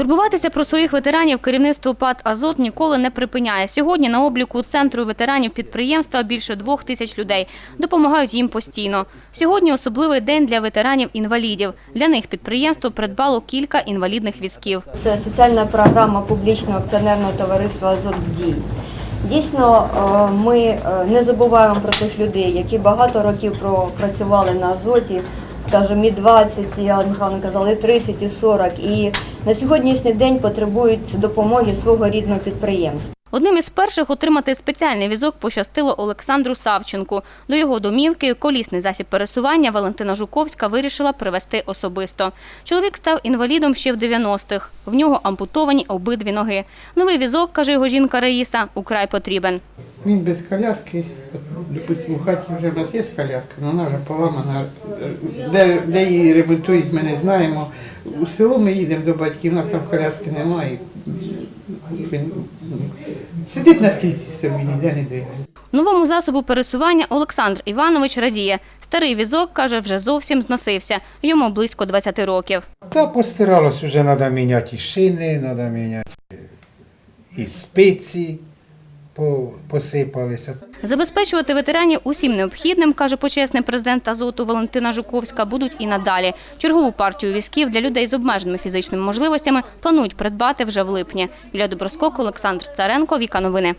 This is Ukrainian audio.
Турбуватися про своїх ветеранів керівництво ПАД Азот ніколи не припиняє. Сьогодні на обліку центру ветеранів підприємства більше двох тисяч людей. Допомагають їм постійно. Сьогодні особливий день для ветеранів-інвалідів. Для них підприємство придбало кілька інвалідних візків. Це соціальна програма публічного акціонерного товариства «Азот Дій». Дійсно, е, ми е, не забуваємо про тих людей, які багато років пропрацювали на азоті, скажімо, і 20, і Алла Михайловна казала, і 30, і 40, і на сьогоднішній день потребують допомоги свого рідного підприємства. Одним із перших отримати спеціальний візок пощастило Олександру Савченку. До його домівки колісний засіб пересування Валентина Жуковська вирішила привезти особисто. Чоловік став інвалідом ще в 90-х. В нього ампутовані обидві ноги. Новий візок, каже його жінка Раїса, украй потрібен. Він без коляски. Допустимо, в хаті вже в нас є коляска, але вона вже поламана. Де, де її ремонтують, ми не знаємо. У село ми їдемо до батьків, у нас там коляски немає. Він сидить на стільці собі, ніде не двигає. Новому засобу пересування Олександр Іванович радіє. Старий візок, каже, вже зовсім зносився. Йому близько 20 років. Та постиралось вже треба міняти шини, треба міняти і спиці посипалися. Забезпечувати ветеранів усім необхідним, каже почесний президент Азоту Валентина Жуковська, будуть і надалі. Чергову партію візків для людей з обмеженими фізичними можливостями планують придбати вже в липні. Для Доброскок, Олександр Царенко, Віка Новини.